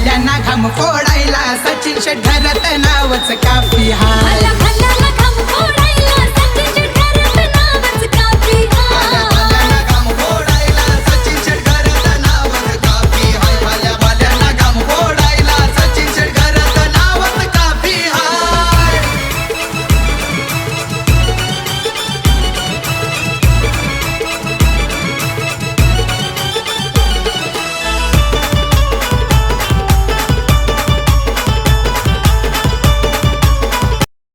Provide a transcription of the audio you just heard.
भल्या भल्यांना घाम फोडायला सचिन शेठ धरत नावच का